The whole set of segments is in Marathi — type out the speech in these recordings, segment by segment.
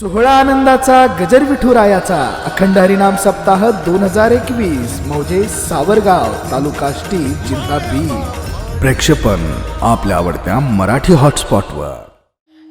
सोहळा आनंदाचा गजर विठुरायाचा अखंड हरिनाम सप्ताह दोन हजार एकवीस. मौजे सावरगाव तालुका आष्टी जिल्हा बीड प्रेक्षेपण आपल्या आवडत्या मराठी हॉटस्पॉटवर.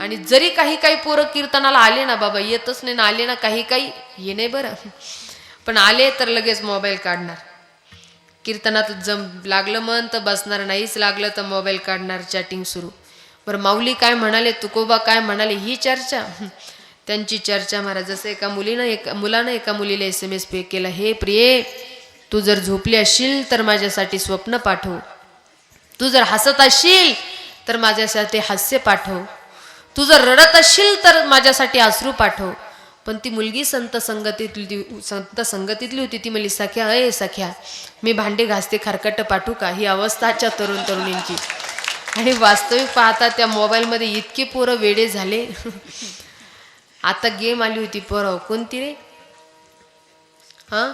आणि जरी काही काही पोरं कीर्तनाला आले ना बाबा येतच नाही ना आले ना काही काही ये नाही बरं. पण आले तर लगेच मोबाईल काढणार. कीर्तनात जम लागलं मन तर बसणार नाहीच लागलं तर मोबाईल काढणार चॅटिंग सुरू. बरं माऊली काय म्हणाले तुकोबा काय म्हणाले ही चर्चा. त्यांची चर्चा महाराज जसं एका मुलीनं एका मुलानं एका मुलीला एस एम एस पे केला हे प्रिये तू जर झोपली असशील तर माझ्यासाठी स्वप्न पाठव. तू जर हसत असशील तर माझ्यासाठी हास्य पाठव. तू जर रडत असशील तर माझ्यासाठी आसरू पाठव. पण ती मुलगी संत संगतीतली संत संगतीतली होती. ती म्हणली सख्या अय सख्या मी भांडे घासते खरकट पाठवू का? ही अवस्थाच्या तरुण तरुणींची. आणि वास्तविक पाहता त्या मोबाईलमध्ये इतके पोरं वेडे झाले. आता गेम आली होती पोरं. कोणती रे? हां?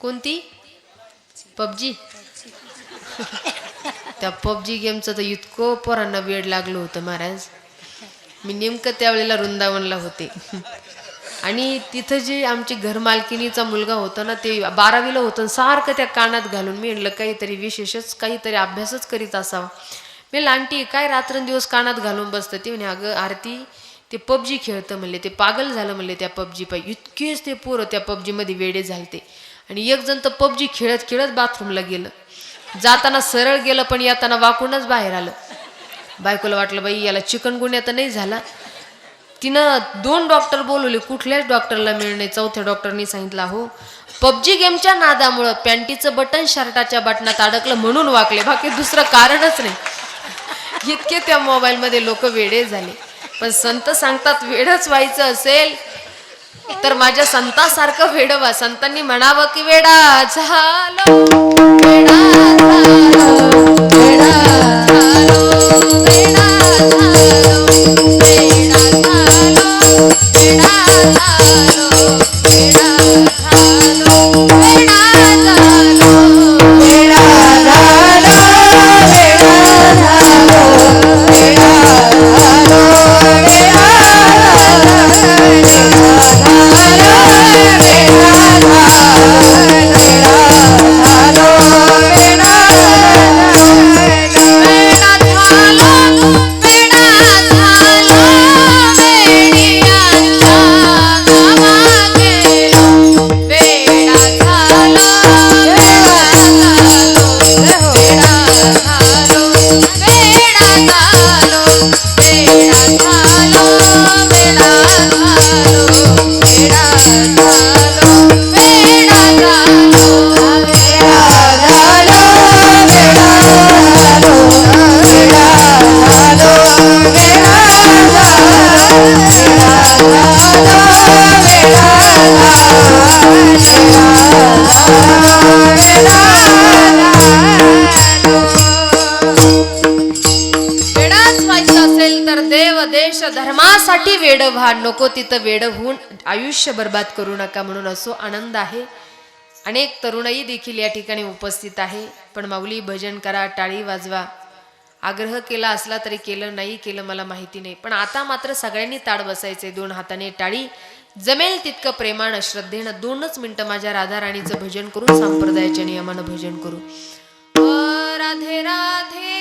कोणती? पबजी? त्या पबजी गेमचं तर इतकं पोरांना वेळ लागलं होतं महाराज. मी नेमकं त्यावेळेला वृंदावनला होते. आणि तिथं जे आमची घरमालकिनीचा मुलगा होता ना ते बारावीला होतं सारखं त्या कानात घालून मी म्हणलं काहीतरी विशेषच काहीतरी अभ्यासच करीत असावा. मी लांटी काय रात्रंदिवस कानात घालून बसतं? ते म्हणे अगं आरती ते पबजी खेळतं म्हणले ते पागल झालं म्हणले त्या पबजी पाय. इतकेच ते पोरं त्या पबजीमध्ये वेडे झालते. आणि एकजण तर पबजी खेळत खेळत बाथरूमला गेलं. जाताना सरळ गेलं पण येताना वाकूनच बाहेर आलं. बायकोला वाटलं बाई याला चिकन चिकनगुन्या तर नाही झाला. तिनं दोन डॉक्टर बोलवले कुठल्याच डॉक्टरला मिळ नाही. चौथ्या डॉक्टरनी सांगितलं हो पबजी गेमच्या नादामुळं पॅन्टीचं बटन शर्टाच्या बटनात अडकलं म्हणून वाकले. बाकी दुसरं कारणच नाही. इतके त्या मोबाईलमध्ये लोक वेडे झाले. पण संत सांगतात वेडच व्हायचं असेल तर माझ्या संतासारखं वेड व्हा संतांनी म्हणावं की वेडा झालो वेडा झालो वेडा झालो वेडा झालो वेडा झालो वेडा झालो Thank you. वेड व्हा नको तिथं वेड होऊन आयुष्य बर्बाद करू नका म्हणून असो आनंद आहे. अनेक तरुणाई देखील या ठिकाणी उपस्थित आहे. पण माऊली भजन करा टाळी वाजवा. आग्रह केला असला तरी केलं नाही केलं मला माहिती नाही. पण आता मात्र सगळ्यांनी ताड बसायचे दोन हाताने टाळी. जमेल तितकं प्रेमानं श्रद्धेनं दोनच मिनटं माझ्या राधा राणीचं भजन करून संप्रदायाच्या नियमानं भजन करू. राधे राधे.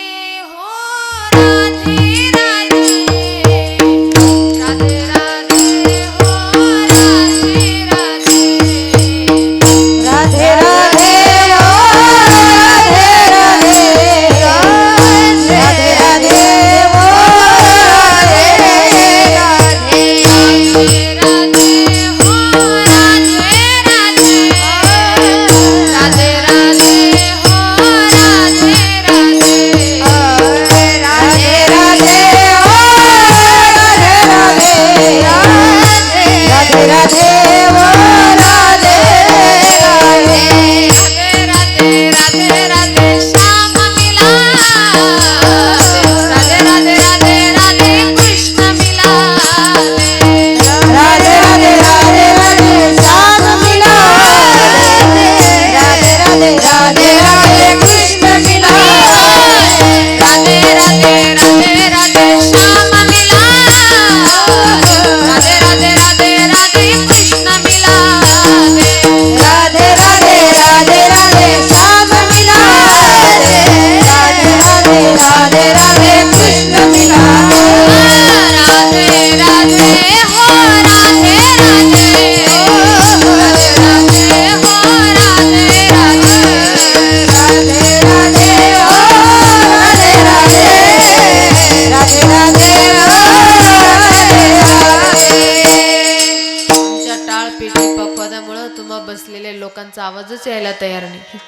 लोकांचा आवाजच यायला तयार नाही.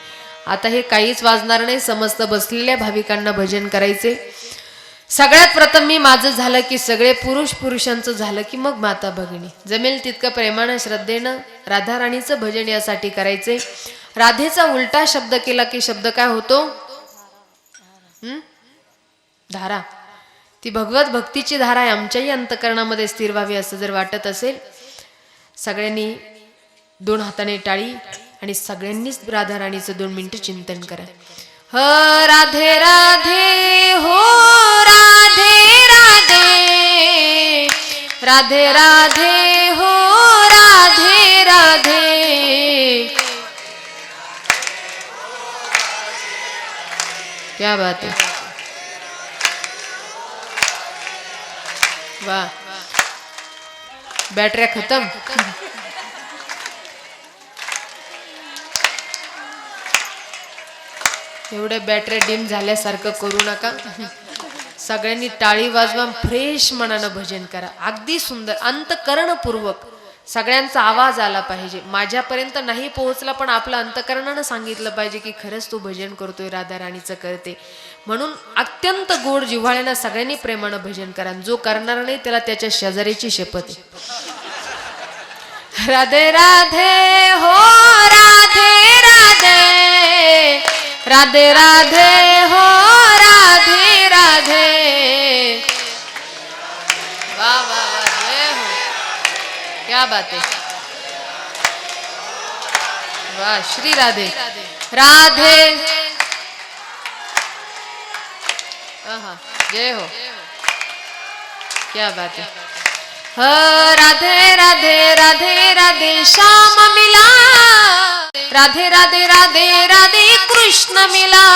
आता हे काहीच वाजणार नाही समस्त बसलेल्या भाविकांना भजन करायचे. सगळ्यात प्रथम मी माझं झालं की सगळे पुरुष पुरुषांचं झालं की मग माता भगिनी. जमेल तितकं प्रेमानं श्रद्धेनं राधाराणीचं भजन यासाठी करायचे. राधेचा उलटा शब्द केला की शब्द काय होतो? धारा. ती भगवत भक्तीची धारा आहे आमच्याही अंतकरणामध्ये स्थिर व्हावी असं जर वाटत असेल सगळ्यांनी दोन हाताने टाळी आणि सगळ्यांनीच राधाराणीचं दोन मिनिटं चिंतन करा. ह राधे राधे हो राधे राधे. राधे राधे हो राधे राधे. क्या बात है। वाह। बॅटऱ्या खतम। एवढे बॅटरी डिम झाल्यासारखं करू नका. सगळ्यांनी टाळी वाजवा फ्रेश मनानं भजन करा. अगदी सुंदर अंतकरणपूर्वक सगळ्यांचा आवाज आला पाहिजे. माझ्यापर्यंत नाही पोहोचला पण आपलं अंतकरणानं सांगितलं पाहिजे की खरंच तू भजन करतोय राधा राणीचं करते. म्हणून अत्यंत गोड जिव्हाळ्यानं सगळ्यांनी प्रेमानं भजन करा जो करणार नाही त्याला त्याच्या शेजारीची शपथ राधे राधे हो राधे राधे. राधे राधे हो, राधे राधे। वाह वाह हो। क्या बात है। वाह, श्री राधे। राधे। जय हो। क्या बात है। ह, राधे राधे राधे राधे, श्याम मिला। राधे राधे राधे राधे कृष्ण मिला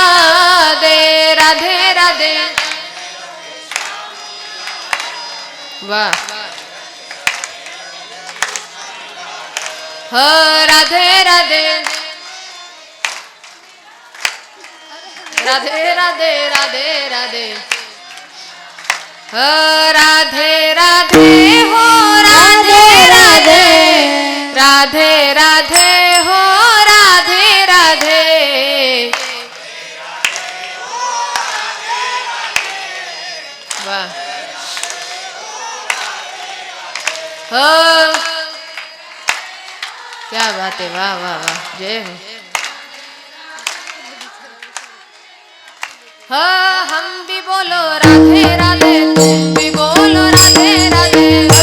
दे राधे राधे. वाह ह हो, राधे राधे. राधे राधे राधे राधे. ह राधे राधे. हो राधे राधे. राधे राधे. हो क्या बात है वाह वाह वाह जय हो हाँ हम भी बोलो राधे राधे तुम भी बोलो राधे राधे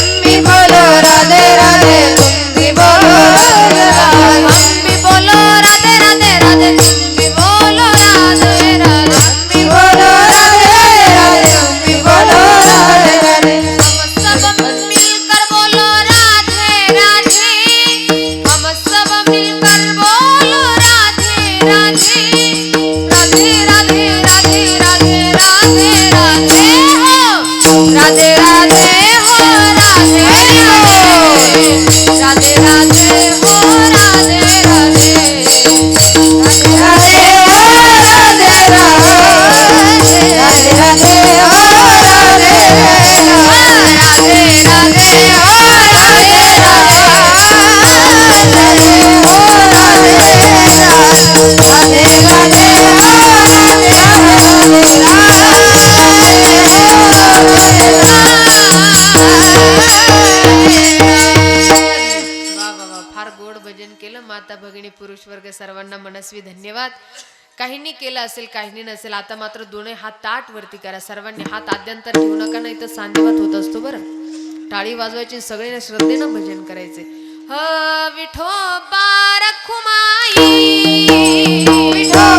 काहींनी केलं असेल काहींनी नसेल. आता मात्र दोन्ही हात ताट वरती करा. सर्वांनी हात आद्यंतर ठेवू नका नाही तर सांदेवात होत असतो बरं. टाळी वाजवायची सगळ्यांना श्रद्धेनं भजन करायचे. ह विठो बारखुमाई. विठो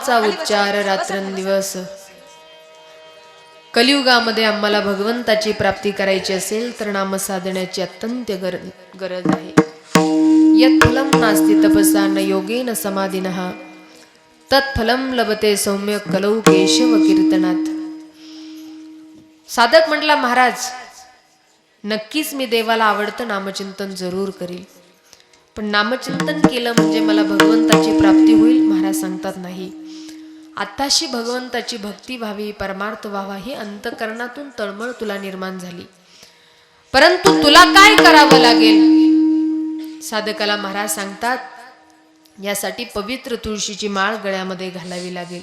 नामाचा उच्चार रात्रंदिवस. कलियुगामध्ये आम्हाला भगवंताची प्राप्ती करायची असेल तर नाम साधण्याची अत्यंत गर गरज आहे. यत्फलम नास्ति तपसा न योगेन समाधीन. तत्फलम लभते सौम्य कलौ केशव कीर्तनात. साधक म्हटला महाराज नक्कीच मी देवाला आवडतं नामचिंतन जरूर करील. पण नामचिंतन केलं म्हणजे मला भगवंताची प्राप्ती होईल महाराज सांगतात नाही. आत्ताशी भगवंताची भक्ती व्हावी परमार्थ व्हावा ही अंतकरणातून तळमळ तुला निर्माण झाली. परंतु तुला काय करावं लागेल? साधकाला महाराज सांगतात यासाठी पवित्र तुळशीची माळ गळ्यामध्ये घालावी लागेल.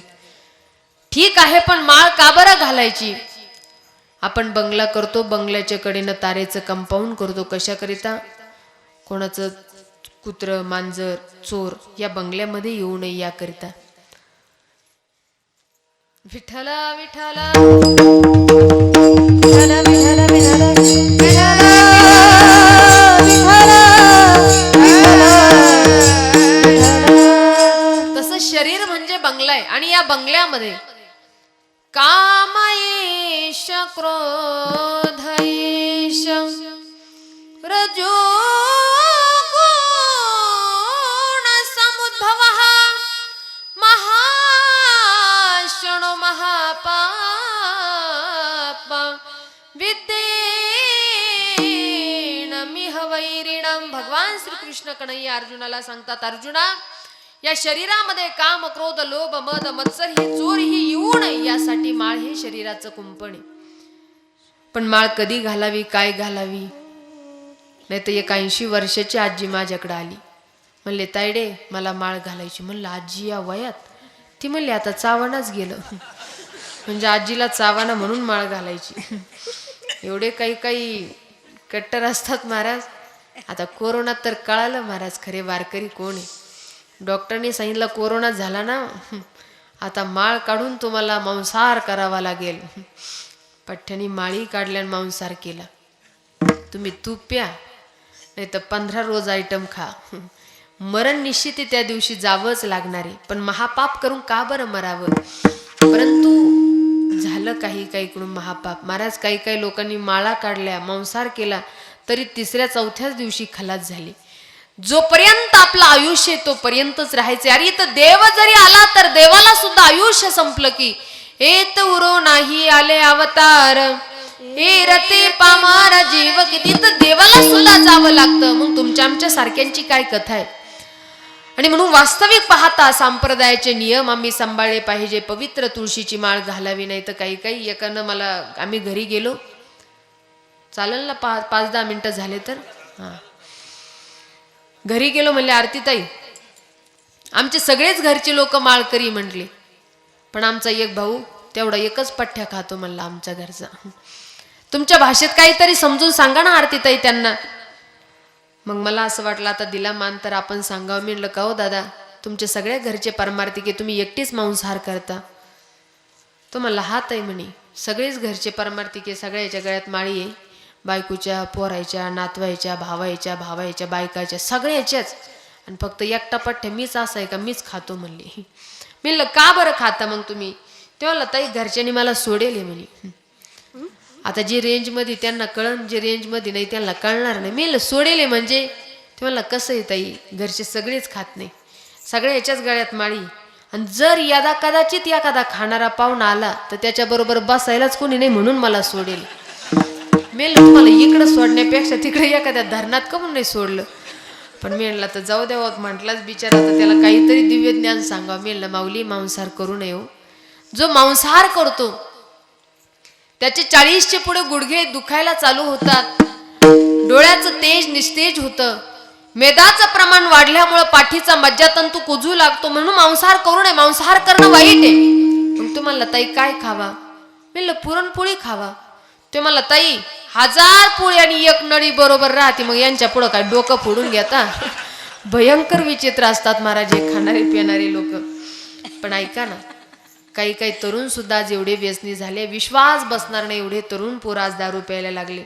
ठीक आहे पण माळ का बरं घालायची? आपण बंगला करतो बंगल्याच्या कडेनं तारेचं कंपाऊंड करतो कशाकरिता? कोणाचं कुत्र मांजर चोर या बंगल्यामध्ये येऊ नये याकरिता. विठ्ठल विठ्ठल. विठ्ठल विठ्ठल विठ्ठल. तसं शरीर म्हणजे बंगला आहे. आणि या बंगल्यामध्ये कामयेश शक्रो वैरिणम भगवान श्रीकृष्ण कन्हैया अर्जुनाला सांगतात अर्जुना या शरीरामध्ये काम क्रोध लोभ मद मत्सर ही चोर ही येऊ नये यासाठी माळ हे शरीराचं कुंपण आहे. पण माळ कधी घालावी काय घालावी? नाही तर एक ऐंशी वर्षाची आजी माझ्याकडे आली. म्हणले तायडे मला माळ घालायची. म्हणलं आजी या वयात? ती म्हणली आता चावणच गेलं. म्हणजे आजीला चावाना म्हणून माळ घालायची. एवढे काही काही कट्टर असतात महाराज. आता कोरोनात तर कळालं महाराज खरे वारकरी कोण आहे? डॉक्टरने सांगितलं कोरोना झाला ना आता माळ काढून तुम्हाला मांसाहार करावा लागेल. पठ्ठ्यानी माळी काढल्या मांसाहार केला. तुम्ही तूप प्या नाही तर पंधरा रोज आयटम खा. मरण निश्चित त्या दिवशी जावंच लागणार आहे. पण महापाप करून का बरं मरावं? परंतु झालं काही काहीकडून महापाप. महाराज काही काही लोकांनी माळा काढल्या मांसाहार केला. तरी तिसऱ्या चौथ्याच दिवशी खलास झाली. जोपर्यंत आपलं आयुष्य तोपर्यंतच राहायचे अरे इथं देव जरी आला तर देवाला सुद्धा आयुष्य संपलं की एत उरो नाही आले अवतार हे रते पामार जीव. किती तर देवाला सुद्धा जावं लागतं. मग तुमच्या आमच्या सारख्यांची काय कथा आहे? आणि म्हणून वास्तविक पाहता संप्रदायाचे नियम आम्ही सांभाळले पाहिजे. पवित्र तुळशीची माळ घालावी नाही तर काही काही एकानं मला आम्ही घरी गेलो. चालेल ना पा पाच दहा मिनटं झाले तर? हां. घरी गेलो म्हणले आरतीताई आमचे सगळेच घरचे लोक माळकरी म्हटले पण आमचा एक भाऊ तेवढा एकच पठ्ठ्या खातो म्हणला आमच्या घरचा. तुमच्या भाषेत काहीतरी समजून सांगा ना आरतीताई त्यांना. मग मला असं वाटलं आता दिला मान तर आपण सांगावं. मी म्हणलं का हो दादा तुमचे सगळ्या घरचे परमार्थिके तुम्ही एकटीच मांसाहार करता. तो म्हणला हात आहे म्हणे सगळेच घरचे परमार्थिके सगळ्याच्या गळ्यात माळी आहे. बायकोच्या पोरायच्या नातवायच्या भावायच्या भावायच्या बायकाच्या सगळ्याच्याच. आणि फक्त एकटा पठ्ठ्या मीच असं आहे का? मीच खातो म्हणले. मी म्हणलं का बरं खाता मग तुम्ही? तेव्हा ताई घरच्यांनी मला सोडेल आहे म्हणे. आता जी रेंजमध्ये त्यांना कळण जे रेंजमध्ये नाही त्यांना कळणार नाही. मी सोडेले म्हणजे? ते म्हणलं कसं आहे ताई? घरचे सगळेच खात नाही. सगळ्या याच्याच गळ्यात माळी. आणि जर यादा कदाचित एखादा खाणारा पाहुणा आला तर त्याच्याबरोबर बसायलाच कोणी नाही म्हणून मला सोडेल. मेलं तुम्हाला इकडं सोडण्यापेक्षा तिकडे एखाद्या धरणात कमून नाही सोडलं? पण मी तर जाऊ द्यावं म्हटलाच बिचारा तर त्याला काहीतरी दिव्य ज्ञान सांगा मी माऊली मांसाहार करू नये हो. जो मांसाहार करतो त्याचे चाळीसचे पुढे गुडघे दुखायला चालू होतात. डोळ्याचं तेज निस्तेज होतं. मेदाचं प्रमाण वाढल्यामुळं पाठीचा मज्जातंतू कुजू लागतो म्हणून मांसाहार करू नये. मांसाहार करणं वाईट आहे. मग तुम्हाला ताई काय खावा? म्हणलं पुरणपोळी खावा. ते मला ताई हजार पोळी आणि एक नळी बरोबर राहते मग यांच्या पुढं काय डोकं फोडून घेता भयंकर विचित्र असतात महाराज हे खाणारे पिणारे लोक. पण ऐका ना काही काही तरुण सुद्धा जेवढे व्यसनी झाले विश्वास बसणार नाही एवढे तरुण पोर आज दारू प्यायला लागले.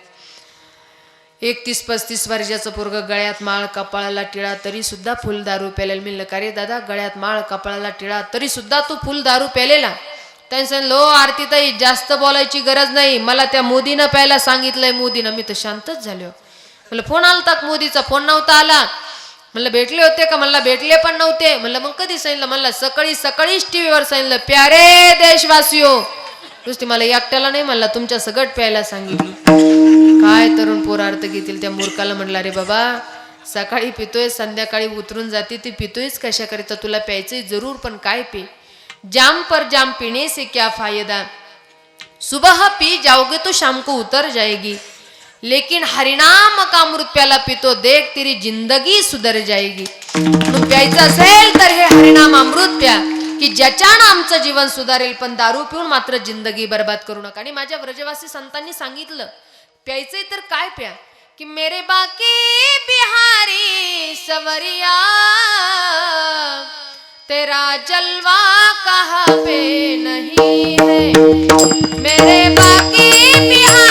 एकतीस पस्तीस वर्षाचं पोरग गळ्यात माळ कपाळाला टिळा तरी सुद्धा फुल दारू प्यायला मी का रे दादा गळ्यात माळ कपाळाला टिळा तरी सुद्धा तू फुल दारू प्यालेला त्यांनी लो आरती ताई जास्त बोलायची गरज नाही. मला त्या मोदीनं प्यायला सांगितलंय मोदीनं. मी तर शांतच झालो हो. म्हणलं फोन आलता मोदीचा? फोन नव्हता आला. म्हणलं भेटले होते का? म्हणलं भेटले पण नव्हते. म्हणलं मग कधी सांगितलं? म्हणलं सकाळी सकाळीच टी व्हीवर सांगितलं. प्यारे देशवासियो. नुसती मला एकट्याला नाही म्हणला तुमच्या सगट प्यायला सांगितलं. काय तरुण पोर अर्थ घेतील त्या मूर्खाला? म्हणला रे बाबा सकाळी पितोय संध्याकाळी उतरून जाते ती पितोयच कशा करीता तुला प्यायचंय जरूर पण काय पे? जाम पर जाम पीने से क्या फायदा? सुबह पी जाओगे तो शाम को उतर जाएगी। लेकिन हरिनाम का अमृत प्याला पितो देख तेरी जिंदगी सुधर जाएगी। मग प्यायचं असेल तर हे हरिनाम अमृत प्या की ज्याच्यानं आमचं जीवन सुधारेल पण दारू पिऊन मात्र जिंदगी बर्बाद करू नका. आणि माझ्या व्रजवासी संतांनी सांगितलं प्यायचंय तर काय प्या की मेरे बाकी बिहारी सवरिया तेरा जलवा कहाँ पे नहीं है? मेरे बाकी बिहार